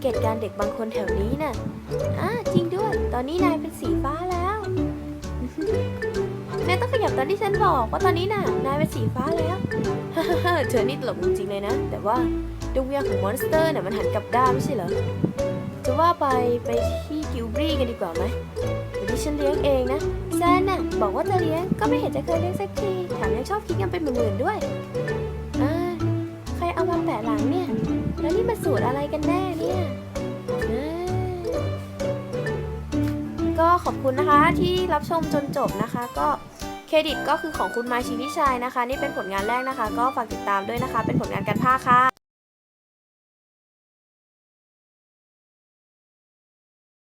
เกตการเด็กบางคนแถวนี้น่ะอ่าจริงด้วย ตอนนี้นายเป็นสีฟ้าแล้วนายต้องขยับตอนที่ฉันบอกว่าตอนนี้น่ะ นายเป็นสีฟ้าแล้วเธอนี่ตลกจริงเลยนะ แต่ว่าดวงวิญญาณของมอนสเตอร์น่ะมันหันกลับด้านไม่ใช่เหรอ จะว่าไปไปที่กิลบรี่กันดีกว่าไหมเดี๋ยวที่ฉันเลี้ยงเองนะแซนน่ะบอกว่าจะเลี้ยงก็ไม่เห็นจะเคยเลี้ยงสักที แถมยังชอบคิดกันเป็นหมื่นๆด้วย แล้วนี่มาสูตรอะไรกันแน่เนี่ยก็ขอบคุณนะคะที่รับชมจนจบนะคะ ก็เครดิตก็คือของคุณมาชีวิชัยนะคะ นี่เป็นผลงานแรกนะคะ ก็ฝากติดตามด้วยนะคะ เป็นผลงานการภาคค่ะ